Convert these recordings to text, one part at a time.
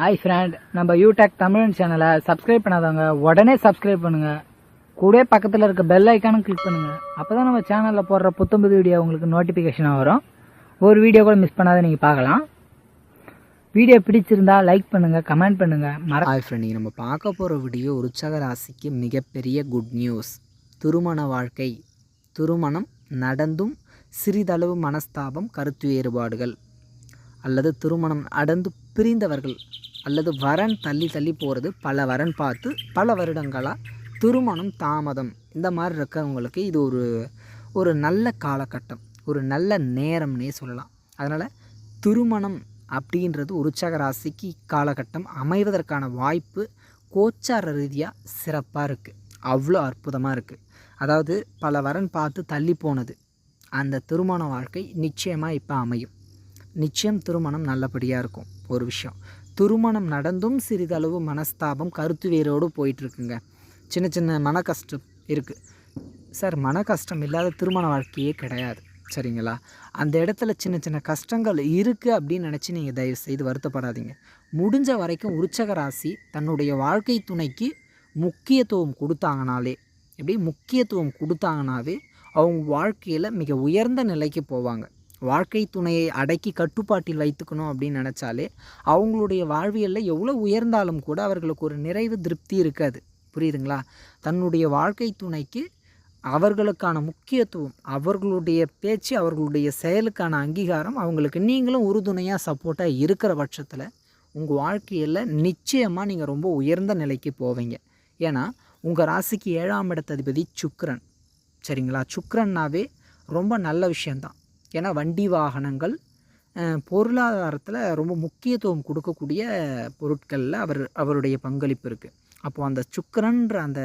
Hi friend நம்ம யூடெக் தமிழன் சேனலை சப்ஸ்கிரைப் பண்ணாதவங்க உடனே சப்ஸ்கிரைப் பண்ணுங்க. கூட பக்கத்தில் இருக்க பெல் ஐக்கானும் கிளிக் பண்ணுங்க. அப்பதான் நம்ம சேனலில் போடுற புத்தம்புது வீடியோ உங்களுக்கு நோட்டிஃபிகேஷனாக வரும். ஒரு வீடியோ கூட மிஸ் பண்ணாத நீங்கள் பார்க்கலாம். வீடியோ பிடிச்சிருந்தா லைக் பண்ணுங்க கமெண்ட் பண்ணுங்க. மற ஹாய் ஃப்ரெண்ட் நீங்கள் நம்ம பார்க்க போகிற வீடியோ உற்சாக ராசிக்கு மிகப்பெரிய குட் நியூஸ் திருமண வாழ்க்கை திருமணம் நடந்தும் சிறிதளவு மனஸ்தாபம் கருத்து வேறுபாடுகள். அல்லது திருமணம் அடந்து பிரிந்தவர்கள். அல்லது வரன் தள்ளி தள்ளி போகிறது பல வரன் பார்த்து பல வருடங்களாக திருமணம் தாமதம் இந்த மாதிரி இருக்கவங்களுக்கு இது ஒரு ஒரு நல்ல காலகட்டம் ஒரு நல்ல நேரம்னே சொல்லலாம். அதனால் திருமணம் அப்படின்றது உற்சாக ராசிக்கு காலகட்டம் அமைவதற்கான வாய்ப்பு கோச்சார ரீதியாக சிறப்பாக இருக்குது அவ்வளோ அற்புதமாக இருக்குது அதாவது பல வரன் பார்த்து தள்ளி போனது அந்த திருமண வாழ்க்கை நிச்சயமாக இப்போ அமையும். நிச்சயம் திருமணம் நல்லபடியாக இருக்கும். ஒரு விஷயம். திருமணம் நடந்தும் சிறிதளவு மனஸ்தாபம் கருத்து வேரோடு போயிட்டுருக்குங்க. சின்ன சின்ன மன கஷ்டம் இருக்குது சார் மன கஷ்டம் இல்லாத திருமண வாழ்க்கையே கிடையாது. சரிங்களா? அந்த இடத்துல சின்ன சின்ன கஷ்டங்கள் இருக்குது அப்படின்னு நினச்சி நீங்கள் தயவு செய்து வருத்தப்படாதீங்க. முடிஞ்ச வரைக்கும் உற்சக ராசி தன்னுடைய வாழ்க்கை துணைக்கு முக்கியத்துவம் கொடுத்தாங்கனாலே எப்படி? முக்கியத்துவம் கொடுத்தாங்கனாவே அவங்க வாழ்க்கையில் மிக உயர்ந்த நிலைக்கு போவாங்க. வாழ்க்கை துணையை அடக்கி கட்டுப்பாட்டில் வைத்துக்கணும் அப்படின்னு நினச்சாலே அவங்களுடைய வாழ்வியலில் எவ்வளோ உயர்ந்தாலும் கூட அவர்களுக்கு ஒரு நிறைவு திருப்தி இருக்காது. புரியுதுங்களா? தன்னுடைய வாழ்க்கை துணைக்கு அவர்களுக்கான முக்கியத்துவம் அவர்களுடைய பேச்சு அவர்களுடைய செயலுக்கான அங்கீகாரம் அவங்களுக்கு நீங்களும் உறுதுணையாக சப்போர்ட்டாக இருக்கிற பட்சத்தில் உங்கள் வாழ்க்கையில் நிச்சயமாக நீங்கள் ரொம்ப உயர்ந்த நிலைக்கு போவீங்க. ஏன்னா உங்கள் ராசிக்கு ஏழாம் இடத்ததிபதி சுக்ரன் சரிங்களா? சுக்ரன்னாவே ரொம்ப நல்ல விஷயந்தான் ஏன்னா வண்டி வாகனங்கள் பொருளாதாரத்தில் ரொம்ப முக்கியத்துவம் கொடுக்கக்கூடிய பொருட்களில் அவர் அவருடைய பங்களிப்பு இருக்குது அப்போது அந்த சுக்கரன்ற அந்த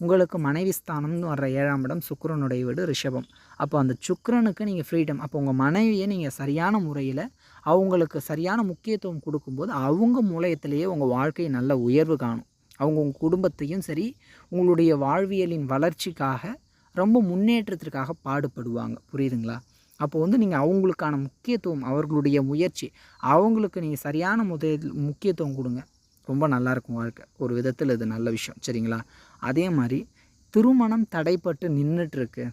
உங்களுக்கு மனைவி ஸ்தானம்னு வர்ற ஏழாம் இடம் சுக்கரனுடைய வீடு ரிஷபம். அப்போ அந்த சுக்கரனுக்கு நீங்கள் ஃப்ரீடம் அப்போ உங்கள் மனைவியை நீங்கள் சரியான முறையில் அவங்களுக்கு சரியான முக்கியத்துவம் கொடுக்கும்போது அவங்க மூலயத்திலேயே உங்கள் வாழ்க்கையை நல்ல உயர்வு காணும். அவங்க உங்கள் குடும்பத்தையும் சரி உங்களுடைய வாழ்வியலின் வளர்ச்சிக்காக ரொம்ப முன்னேற்றத்திற்காக பாடுபடுவாங்க. புரியுதுங்களா? அப்போ வந்து நீங்கள் அவங்களுக்கான முக்கியத்துவம் அவர்களுடைய முயற்சி அவங்களுக்கு நீங்கள் சரியான முதல் முக்கியத்துவம் கொடுங்க. ரொம்ப நல்லாயிருக்கும் வாழ்க்கை. ஒரு விதத்தில் இது நல்ல விஷயம். சரிங்களா? அதே மாதிரி திருமணம் தடைப்பட்டு நின்றுட்டுருக்கு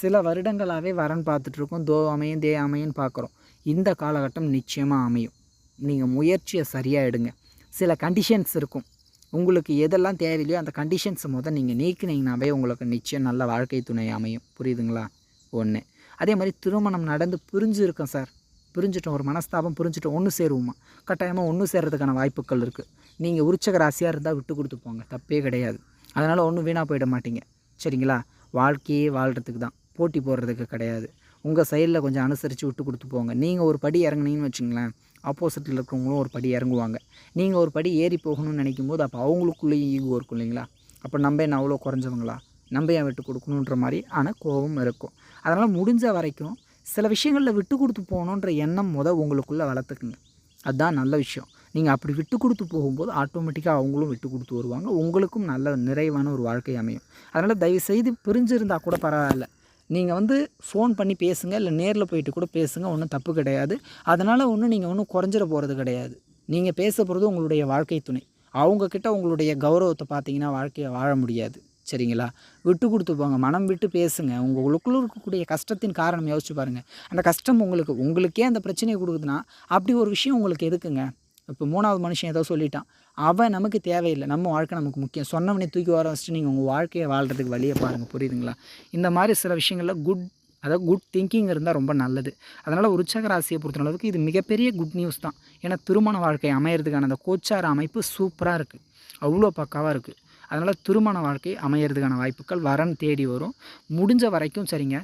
சில வருடங்களாகவே வரன் பார்த்துட்ருக்கோம் தோ அமையும் தே அமையும் பார்க்குறோம். இந்த காலகட்டம் நிச்சயமாக அமையும். நீங்கள் முயற்சியை சரியாக எடுங்க சில கண்டிஷன்ஸ் இருக்கும். உங்களுக்கு எதெல்லாம் தேவையில்லையோ அந்த கண்டிஷன்ஸை முதல் நீங்கள் நீக்கினீங்கன்னாவே உங்களுக்கு நிச்சயம் நல்ல வாழ்க்கை துணை அமையும். புரியுதுங்களா? ஒன்று அதே மாதிரி திருமணம் நடந்து புரிஞ்சுருக்கோம் சார். புரிஞ்சிட்டோம் ஒரு மனஸ்தாபம் புரிஞ்சிட்டோம் ஒன்று சேருவோமா? கட்டாயமாக ஒன்று சேர்றதுக்கான வாய்ப்புகள் இருக்குது நீங்கள் உற்சக ராசியாக இருந்தால் விட்டு கொடுத்து போங்க தப்பே கிடையாது. அதனால் ஒன்றும் வீணாக போயிட மாட்டீங்க. சரிங்களா? வாழ்க்கையே வாழ்கிறதுக்கு தான். போட்டி போடுறதுக்கு கிடையாது. உங்கள் சைடில் கொஞ்சம் அனுசரித்து விட்டு கொடுத்து போங்க. நீங்கள் ஒரு படி இறங்குனீங்கன்னு வச்சுங்களேன் ஆப்போசிட்டில் இருக்கிறவங்களும் ஒரு படி இறங்குவாங்க. நீங்கள் ஒரு படி ஏறி போகணும்னு நினைக்கும் போது அப்போ அவங்களுக்குள்ளேயும் ஈகோ இருக்கும் இல்லைங்களா? அப்போ நம்ம என்ன அவ்வளோ குறைஞ்சவங்களா? நம்ம ஏன் விட்டு கொடுக்கணுன்ற மாதிரி. ஆனால் கோபம் இருக்கும். அதனால் முடிஞ்ச வரைக்கும் சில விஷயங்களில் விட்டு கொடுத்து போகணுன்ற எண்ணம் முத உங்களுக்குள்ளே வளர்த்துக்குங்க. அதுதான் நல்ல விஷயம். நீங்கள் அப்படி விட்டு கொடுத்து போகும்போது ஆட்டோமேட்டிக்காக அவங்களும் விட்டு கொடுத்து வருவாங்க. உங்களுக்கும் நல்ல நிறைவான ஒரு வாழ்க்கை அமையும். அதனால் தயவுசெய்து பிரிஞ்சிருந்தால் கூட பரவாயில்ல. நீங்கள் வந்து ஃபோன் பண்ணி பேசுங்க இல்லை நேரில் போயிட்டு கூட பேசுங்க ஒன்றும் தப்பு கிடையாது. அதனால் ஒன்றும் நீங்கள் ஒன்றும் குறைஞ்சிட போகிறது கிடையாது. நீங்கள் பேச போகிறது உங்களுடைய வாழ்க்கை துணை. அவங்கக்கிட்ட உங்களுடைய கௌரவத்தை பார்த்தீங்கன்னா வாழ்க்கையை வாழ முடியாது. சரிங்களா? விட்டு கொடுத்து போங்க. மனம் விட்டு பேசுங்க. உங்களுக்குள்ள இருக்கக்கூடிய கஷ்டத்தின் காரணம் யோசிச்சு பாருங்கள் அந்த கஷ்டம் உங்களுக்கு உங்களுக்கே அந்த பிரச்சனையை கொடுக்குதுன்னா அப்படி ஒரு விஷயம் உங்களுக்கு எதுக்குங்க? இப்போ மூணாவது மனுஷன் ஏதோ சொல்லிட்டான். அவன் நமக்கு தேவையில்லை. நம்ம வாழ்க்கை நமக்கு முக்கியம். சொன்னவனே தூக்கி வர வச்சுட்டு நீங்கள் உங்கள் வாழ்க்கையை வாழ்கிறதுக்கு வழியை பாருங்கள் புரியுதுங்களா? இந்த மாதிரி சில விஷயங்களில் குட் அதாவது குட் திங்கிங் இருந்தால் ரொம்ப நல்லது. அதனால் உற்சக ராசியை பொறுத்தளவுக்கு இது மிகப்பெரிய குட் நியூஸ் தான். ஏன்னா திருமண வாழ்க்கை அமையிறதுக்கான அந்த கோச்சார அமைப்பு சூப்பராக இருக்குது அவ்வளோ பக்காவாக இருக்குது அதனால் திருமண வாழ்க்கை அமையிறதுக்கான வாய்ப்புகள் வரன் தேடி வரும். முடிஞ்ச வரைக்கும் சரிங்க.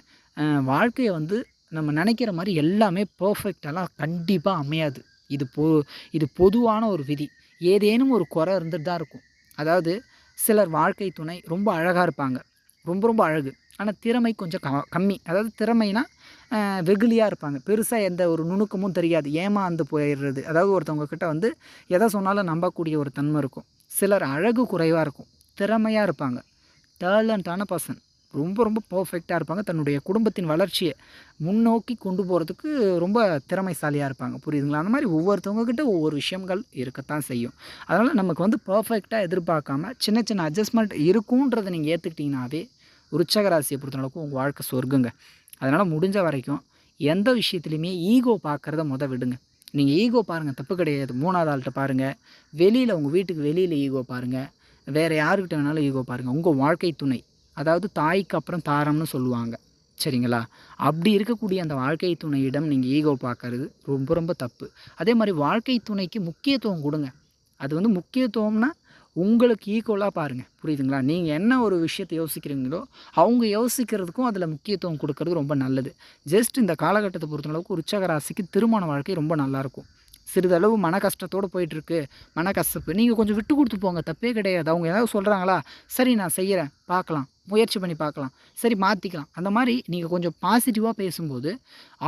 வாழ்க்கையை வந்து நம்ம நினைக்கிற மாதிரி எல்லாமே பர்ஃபெக்டெல்லாம் கண்டிப்பாக அமையாது. இது பொ இது பொதுவான ஒரு விதி. ஏதேனும் ஒரு குறை இருந்துட்டு தான் இருக்கும். அதாவது சிலர் வாழ்க்கை துணை ரொம்ப அழகாக இருப்பாங்க. ரொம்ப ரொம்ப அழகு. ஆனால் திறமை கொஞ்சம் க கம்மி. அதாவது திறமைனா வெகுளியாக இருப்பாங்க. பெருசாக எந்த ஒரு நுணுக்கமும் தெரியாது. ஏமாந்து போயிடுறது அதாவது ஒருத்தவங்க கிட்ட வந்து எதை சொன்னாலும் நம்பக்கூடிய ஒரு தன்மை இருக்கும். சிலர் அழகு குறைவாக இருக்கும். திறமையாக இருப்பாங்க. டேலண்டான பர்சன் ரொம்ப ரொம்ப பர்ஃபெக்டாக இருப்பாங்க. தன்னுடைய குடும்பத்தின் வளர்ச்சியை முன்னோக்கி கொண்டு போகிறதுக்கு ரொம்ப திறமைசாலியாக இருப்பாங்க. புரியுதுங்களா? அந்த மாதிரி ஒவ்வொருத்தவங்கக்கிட்ட ஒவ்வொரு விஷயங்கள் இருக்கத்தான் செய்யும். அதனால் நமக்கு வந்து பர்ஃபெக்டாக எதிர்பார்க்காம சின்ன சின்ன அட்ஜஸ்ட்மெண்ட் இருக்குன்றதை நீங்கள் ஏற்றுக்கிட்டிங்கனாவே உற்சக ராசியை பொறுத்தளவுக்கு உங்கள் வாழ்க்கை சொர்க்குங்க. அதனால் முடிஞ்ச வரைக்கும் எந்த விஷயத்துலையுமே ஈகோ பார்க்குறத முத விடுங்க. நீங்கள் ஈகோ பாருங்கள் தப்பு கிடையாது. மூணாவது ஆள்கிட்ட பாருங்கள் வெளியில் உங்கள் வீட்டுக்கு வெளியில் ஈகோ பாருங்கள் வேறு யாருக்கிட்ட வேணாலும் ஈகோ பாருங்கள் உங்கள் வாழ்க்கை துணை. அதாவது தாய்க்கு அப்புறம் தாரம்னு சொல்லுவாங்க. சரிங்களா? அப்படி இருக்கக்கூடிய அந்த வாழ்க்கை துணையிடம் நீங்கள் ஈகோ பார்க்கறது ரொம்ப ரொம்ப தப்பு. அதே மாதிரி வாழ்க்கை துணைக்கு முக்கியத்துவம் கொடுங்க. அது வந்து முக்கியத்துவம்னா உங்களுக்கு ஈக்குவலாக பாருங்கள் புரியுதுங்களா? நீங்கள் என்ன ஒரு விஷயத்தை யோசிக்கிறீங்களோ அவங்க யோசிக்கிறதுக்கும் அதில் முக்கியத்துவம் கொடுக்கறது ரொம்ப நல்லது. ஜஸ்ட் இந்த காலகட்டத்தை பொறுத்தளவுக்கு உற்சக ராசிக்கு திருமண வாழ்க்கை ரொம்ப நல்லாயிருக்கும் சிறிதளவு மன கஷ்டத்தோடு போயிட்டுருக்கு. மன கசப்பு நீங்கள் கொஞ்சம் விட்டு கொடுத்து போங்க. தப்பே கிடையாது. அவங்க ஏதாவது சொல்கிறாங்களா சரி நான் செய்கிறேன் பார்க்கலாம். முயற்சி பண்ணி பார்க்கலாம். சரி மாற்றிக்கலாம் அந்த மாதிரி நீங்கள் கொஞ்சம் பாசிட்டிவாக பேசும்போது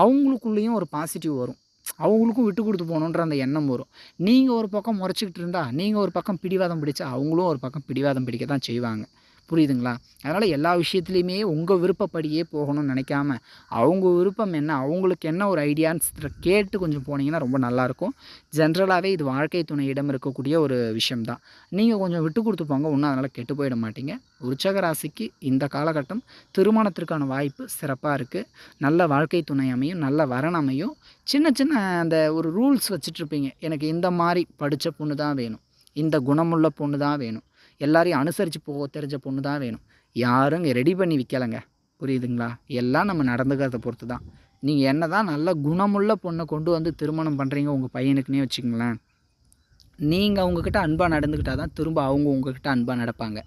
அவங்களுக்குள்ளேயும் ஒரு பாசிட்டிவ் வரும். அவங்களுக்கும் விட்டு கொடுத்து போகணுன்ற அந்த எண்ணம் வரும். நீங்கள் ஒரு பக்கம் முறைச்சிக்கிட்டு இருந்தால் நீங்கள் ஒரு பக்கம் பிடிவாதம் பிடிச்சா அவங்களும் ஒரு பக்கம் பிடிவாதம் பிடிக்க தான் செய்வாங்க. புரியுதுங்களா? அதனால் எல்லா விஷயத்துலையுமே உங்கள் விருப்பப்படியே போகணும்னு நினைக்காம அவங்க விருப்பம் என்ன அவங்களுக்கு என்ன ஒரு ஐடியான்னு கேட்டு கொஞ்சம் போனீங்கன்னா ரொம்ப நல்லாயிருக்கும். ஜென்ரலாகவே இது வாழ்க்கை துணையிடம் இருக்கக்கூடிய ஒரு விஷயம்தான். நீங்கள் கொஞ்சம் விட்டு கொடுத்து போங்க ஒன்றும் அதனால் கெட்டு போயிட மாட்டீங்க. உற்சக ராசிக்கு இந்த காலகட்டம் திருமணத்திற்கான வாய்ப்பு சிறப்பாக இருக்குது நல்ல வாழ்க்கை துணை அமையும் நல்ல வரன் அமையும். சின்ன சின்ன அந்த ஒரு ரூல்ஸ் வச்சுட்ருப்பீங்க எனக்கு இந்த மாதிரி படித்த பொண்ணு தான் வேணும். இந்த குணமுள்ள பொண்ணு தான் வேணும். எல்லாரையும் அனுசரித்து போக தெரிஞ்ச பொண்ணு தான் வேணும். யாரும் இங்கே ரெடி பண்ணி விற்கலைங்க புரியுதுங்களா? எல்லாம் நம்ம நடந்துக்கிறத பொறுத்து தான் நீங்கள் என்ன தான் நல்ல குணமுள்ள பொண்ணை கொண்டு வந்து திருமணம் பண்ணுறீங்க உங்கள் பையனுக்குன்னே வச்சுக்கங்களேன். நீங்கள் அவங்கக்கிட்ட அன்பாக நடந்துக்கிட்டால் தான் திரும்ப அவங்க உங்ககிட்ட அன்பாக நடப்பாங்க.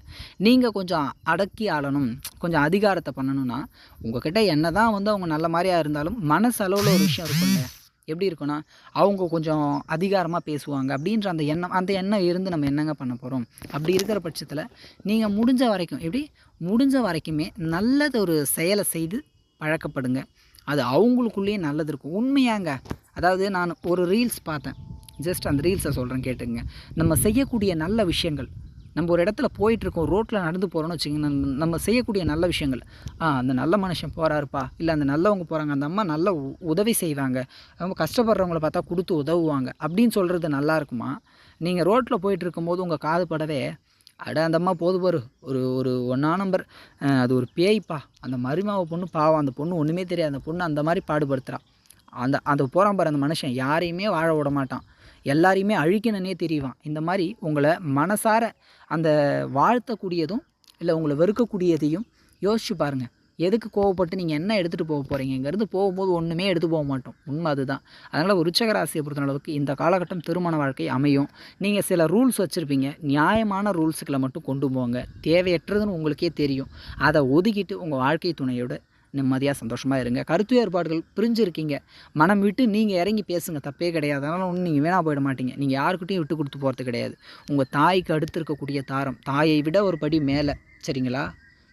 நீங்கள் கொஞ்சம் அடக்கி ஆளணும் கொஞ்சம் அதிகாரத்தை பண்ணணும்னா உங்ககிட்ட என்ன தான் வந்து அவங்க நல்ல மாதிரியாக இருந்தாலும் மனசளவில் ஒரு விஷயம் இருக்குங்க எப்படி இருக்குன்னா அவங்க கொஞ்சம் அதிகாரமாக பேசுவாங்க. அப்படின்ற அந்த எண்ணம் அந்த எண்ணம் இருந்து நம்ம என்னங்க பண்ண போகிறோம் அப்படி இருக்கிற பட்சத்தில் நீங்கள் முடிஞ்ச வரைக்கும் எப்படி? முடிஞ்ச வரைக்குமே நல்லது ஒரு செயலை செய்து பழக்கப்படுங்க. அது அவங்களுக்குள்ளேயே நல்லது இருக்கும். உண்மையாங்க. அதாவது நான் ஒரு ரீல்ஸ் பார்த்தேன். ஜஸ்ட் அந்த ரீல்ஸை சொல்கிறேன் கேட்டுங்க நம்ம செய்யக்கூடிய நல்ல விஷயங்கள் நம்ம ஒரு இடத்துல போயிட்டுருக்கோம் ரோட்டில் நடந்து போகிறோம்னு வச்சுக்கோங்க நம்ம செய்யக்கூடிய நல்ல விஷயங்கள். ஆ அந்த நல்ல மனுஷன் போகிறாருப்பா இல்லை அந்த நல்லவங்க போகிறாங்க அந்த அம்மா நல்ல உ- உதவி செய்வாங்க அவங்க கஷ்டப்படுறவங்கள பார்த்தா கொடுத்து உதவுவாங்க அப்படின்னு சொல்கிறது நல்லா இருக்குமா? நீங்கள் ரோட்டில் போயிட்டு இருக்கும்போது உங்கள் காது படவே அட அந்த அம்மா போது பாரு ஒரு ஒரு ஒன்றா நம்பர் அது ஒரு பேய்ப்பா அந்த மருமாவை பொண்ணு பாவம் அந்த பொண்ணு ஒன்றுமே தெரியாது அந்த பொண்ணு அந்த மாதிரி பாடுபடுத்துகிறான் அந்த அந்த போகிறான் பாரு அந்த மனுஷன் யாரையுமே வாழ விட மாட்டான். எல்லாரையுமே அழிக்கணுன்னே தெரியவான் இந்த மாதிரி உங்களை மனசார அந்த வாழ்த்தக்கூடியதும் இல்லை உங்களை வெறுக்கக்கூடியதையும் யோசிச்சு பாருங்கள் எதுக்கு கோவப்பட்டு நீங்கள் என்ன எடுத்துகிட்டு போக போகிறீங்க இங்கேருந்து போகும்போது ஒன்றுமே எடுத்து போக மாட்டோம். உண்மை அதுதான். அதனால் உச்சக ராசியை பொறுத்த அளவுக்கு இந்த காலகட்டம் திருமண வாழ்க்கை அமையும். நீங்கள் சில ரூல்ஸ் வச்சுருப்பீங்க. நியாயமான ரூல்ஸுக்களை மட்டும் கொண்டு போங்க. தேவையற்றதுன்னு உங்களுக்கே தெரியும். அதை ஒதுக்கிட்டு உங்கள் வாழ்க்கை துணையோட நிம்மதியாக சந்தோஷமாக இருங்க. கருத்து வேறுபாடுகள் பிரிஞ்சிருக்கீங்க. மனம் விட்டு நீங்கள் இறங்கி பேசுங்க. தப்பே கிடையாது. அதனால் ஒன்றும் நீங்கள் வீணாக போயிட மாட்டீங்க. நீங்கள் யாருக்கிட்டையும் விட்டு கொடுத்து போகிறது கிடையாது. உங்கள் தாய்க்கு அடுத்து இருக்கக்கூடிய தாரம். தாயை விட ஒரு படி மேலே. சரிங்களா?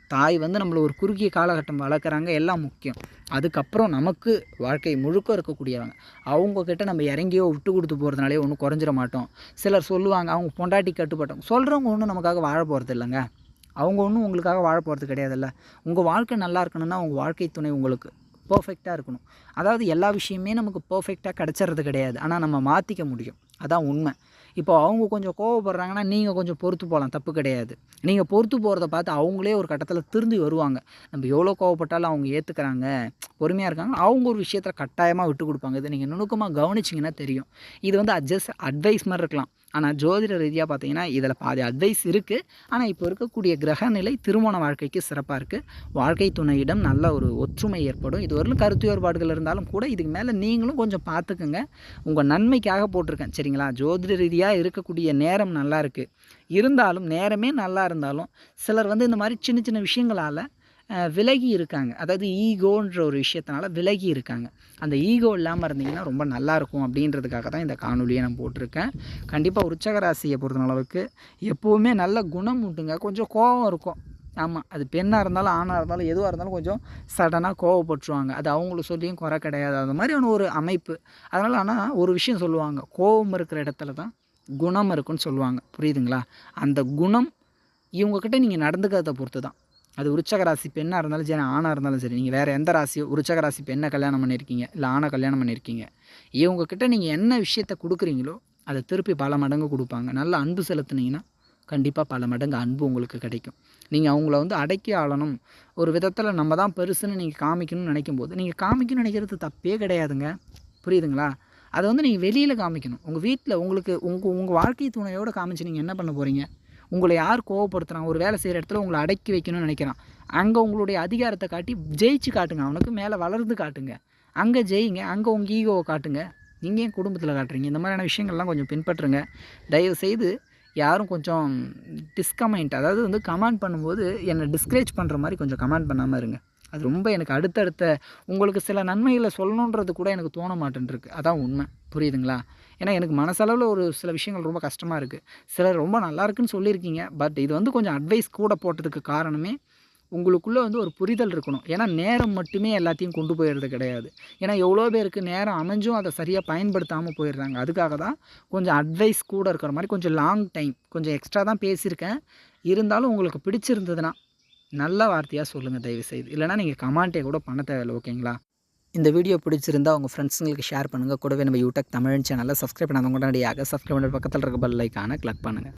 தாய் வந்து நம்மளை ஒரு குறுகிய காலகட்டம் வளர்க்குறாங்க. எல்லாம் முக்கியம். அதுக்கப்புறம் நமக்கு வாழ்க்கை முழுக்க இருக்கக்கூடியவங்க. அவங்கக்கிட்ட நம்ம இறங்கியோ விட்டு கொடுத்து போகிறதுனாலே ஒன்றும் குறைஞ்சிட மாட்டோம். சிலர் சொல்லுவாங்க அவங்க பொண்டாட்டி கட்டுப்பட்டவங்க சொல்கிறவங்க ஒன்றும் நமக்காக வாழ போகிறது இல்லைங்க. அவங்க ஒன்றும் உங்களுக்காக வாழ போகிறது கிடையாதுல்ல. உங்கள் வாழ்க்கை நல்லா இருக்கணும்னா உங்கள் வாழ்க்கை துணை உங்களுக்கு பர்ஃபெக்டாக இருக்கணும். அதாவது எல்லா விஷயமே நமக்கு பர்ஃபெக்டாக கிடச்சிறது கிடையாது. ஆனால் நம்ம மாற்றிக்க முடியும். அதான் உண்மை. இப்போ அவங்க கொஞ்சம் கோவப்படுறாங்கன்னா நீங்கள் கொஞ்சம் பொறுத்து போகலாம் தப்பு கிடையாது. நீங்கள் பொறுத்து போகிறத பார்த்து அவங்களே ஒரு கட்டத்தில் திருந்தி வருவாங்க. நம்ம எவ்வளோ கோவப்பட்டாலும் அவங்க ஏற்றுக்கிறாங்க பொறுமையாக இருக்காங்க. அவங்க ஒரு விஷயத்தில் கட்டாயமாக விட்டு கொடுப்பாங்க. இதை நீங்கள் நுணுக்கமாக கவனிச்சிங்கன்னா தெரியும். இது வந்து அட்ஜஸ்ட் அட்வைஸ் மாதிரி இருக்கலாம். ஆனால் ஜோதிட ரீதியாக பார்த்தீங்கன்னா இதில் பாதி அட்வைஸ் இருக்குது ஆனால் இப்போ இருக்கக்கூடிய கிரக நிலை திருமண வாழ்க்கைக்கு சிறப்பாக இருக்குது வாழ்க்கை துணையிடம் நல்ல ஒரு ஒற்றுமை ஏற்படும். இது வரலும் கருத்து வேறுபாடுகள் இருந்தாலும் கூட இதுக்கு மேலே நீங்களும் கொஞ்சம் பார்த்துக்குங்க உங்கள் நன்மைக்காக போட்டிருக்கேன். சரிங்களா? ஜோதிட ரீதியாக இருக்கக்கூடிய நேரம் நல்லா இருக்குது இருந்தாலும் நேரமே நல்லா இருந்தாலும் சிலர் வந்து இந்த மாதிரி சின்ன சின்ன விஷயங்களால் விலகி இருக்காங்க. அதாவது ஈகோன்ற ஒரு விஷயத்தினால விலகி இருக்காங்க. அந்த ஈகோ இல்லாமல் இருந்தீங்கன்னா ரொம்ப நல்லா இருக்கும் அப்படின்றதுக்காக தான் இந்த காணொலியை நான் போட்டிருக்கேன். கண்டிப்பாக உற்சகராசியை பொறுத்த அளவுக்கு எப்போவுமே நல்ல குணம் உண்டுங்க. கொஞ்சம் கோபம் இருக்கும். ஆமாம் அது பெண்ணாக இருந்தாலும் ஆணாக இருந்தாலும் எதுவாக இருந்தாலும் கொஞ்சம் சடனாக கோவப்பட்டுருவாங்க. அது அவங்களுக்கு சொல்லியும் குறை கிடையாது. அந்த மாதிரியான ஒரு அமைப்பு. அதனால் ஆனால் ஒரு விஷயம் சொல்லுவாங்க. கோபம் இருக்கிற இடத்துல தான் குணம் இருக்குன்னு சொல்லுவாங்க. புரியுதுங்களா? அந்த குணம் இவங்கக்கிட்ட நீங்கள் நடந்துக்கிறத பொறுத்து தான் அது உற்சக ராசி பெண்ணாக இருந்தாலும் சரி ஆணாக இருந்தாலும் சரி நீங்கள் வேறு எந்த ராசியோ உருச்சக ராசி பெண்ணை கல்யாணம் பண்ணியிருக்கீங்க? இல்லை ஆணை கல்யாணம் பண்ணியிருக்கீங்க? இவங்கக்கிட்ட நீங்கள் என்ன விஷயத்த கொடுக்குறீங்களோ அதை திருப்பி பல மடங்கு கொடுப்பாங்க. நல்ல அன்பு செலுத்துனீங்கன்னா கண்டிப்பாக பல மடங்கு அன்பு உங்களுக்கு கிடைக்கும். நீங்கள் அவங்கள வந்து அடக்கி ஆளணும். ஒரு விதத்தில் நம்ம தான் பெருசுன்னு நீங்கள் காமிக்கணும்னு நினைக்கும் போது நீங்கள் காமிக்கணும்னு நினைக்கிறது தப்பே கிடையாதுங்க. புரியுதுங்களா? அதை வந்து நீங்கள் வெளியில் காமிக்கணும். உங்கள் வீட்டில் உங்களுக்கு உங்கள் உங்கள் வாழ்க்கை துணையோடு காமிச்சு நீங்கள் என்ன பண்ண போகிறீங்க உங்களை யார் கோவப்படுத்துகிறான் ஒரு வேலை செய்கிற இடத்துல உங்களை அடக்கி வைக்கணும்னு நினைக்கிறான். அங்கே உங்களுடைய அதிகாரத்தை காட்டி ஜெயிச்சு காட்டுங்க. அவனுக்கு மேலே வளர்ந்து காட்டுங்க. அங்கே ஜெயிங்க. அங்கே உங்கள் ஈகோவை காட்டுங்க. நீங்கள் ஏன் குடும்பத்தில் காட்டுறீங்க? இந்த மாதிரியான விஷயங்கள்லாம் கொஞ்சம் பின்பற்றுங்க. தயவு செய்து யாரும் கொஞ்சம் டிஸ்கமெண்ட் அதாவது வந்து கமெண்ட் பண்ணும்போது என்னை டிஸ்கரேஜ் பண்ணுற மாதிரி கொஞ்சம் கமெண்ட் பண்ணாமல் இருங்க. அது ரொம்ப எனக்கு அடுத்தடுத்த உங்களுக்கு சில நன்மைகளை சொல்லணுன்றது கூட எனக்கு தோண மாட்டேன்ருக்கு. அதான் உண்மை. புரியுதுங்களா? ஏன்னா எனக்கு மனசளவில் ஒரு சில விஷயங்கள் ரொம்ப கஷ்டமாக இருக்குது சிலர் ரொம்ப நல்லா இருக்குன்னு சொல்லியிருக்கீங்க. பட் இது வந்து கொஞ்சம் அட்வைஸ் கூட போட்டதுக்கு காரணமே உங்களுக்குள்ளே வந்து ஒரு புரிதல் இருக்கணும். ஏன்னா நேரம் மட்டுமே எல்லாத்தையும் கொண்டு போயிடுறது கிடையாது. ஏன்னா எவ்வளோ பேருக்கு நேரம் அமைஞ்சும் அதை சரியாக பயன்படுத்தாமல் போயிடுறாங்க. அதுக்காக தான் கொஞ்சம் அட்வைஸ் கூட இருக்கிற மாதிரி கொஞ்சம் லாங் டைம் கொஞ்சம் எக்ஸ்ட்ரா தான் பேசியிருக்கேன். இருந்தாலும் உங்களுக்கு பிடிச்சிருந்ததுன்னா நல்ல வார்த்தையாக சொல்லுங்கள் தயவுசெய்து. இல்லைனா நீங்கள் கமாண்டே கூட பண்ண தேவையில்லை ஓகேங்களா? இந்த வீடியோ பிடிச்சிருந்தா உங்கள் ஃப்ரெண்ட்ஸுங்களுக்கு ஷேர் பண்ணுங்கள் கூடவே நம்ம யூடியூப் தமிழ் சேனலில் சப்ஸ்கிரைப் பண்ணாதவங்க உடனடியாக சப்ஸ்கிரைப் பண்ணுற பக்கத்தில் இருக்க பெல் ஐக்கானை கிளிக் பண்ணுங்கள்